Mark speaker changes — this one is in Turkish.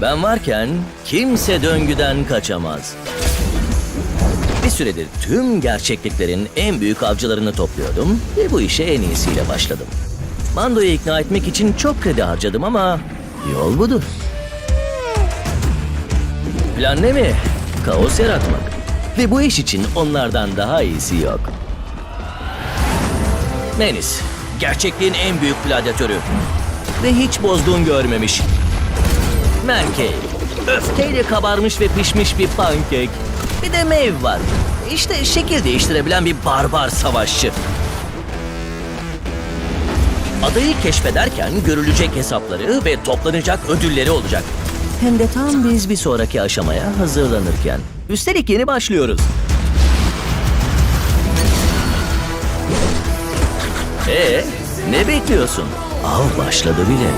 Speaker 1: Ben varken kimse döngüden kaçamaz. Bir süredir tüm gerçekliklerin en büyük avcılarını topluyordum ve bu işe en iyisiyle başladım. Mando'yu ikna etmek için çok kredi harcadım ama yol budur. Plan ne mi? Kaos yaratmak. Ve bu iş için onlardan daha iyisi yok. Menis, gerçekliğin en büyük gladyatörü. Ve hiç bozduğun görmemiş. Mankey, öfkeyle kabarmış ve pişmiş bir pankek. Bir de Maeve var. İşte şekil değiştirebilen bir barbar savaşçı. Adayı keşfederken görülecek hesapları ve toplanacak ödülleri olacak. Hem de tam biz bir sonraki aşamaya hazırlanırken. Üstelik yeni başlıyoruz. Ee, ne bekliyorsun? Av başladı bile.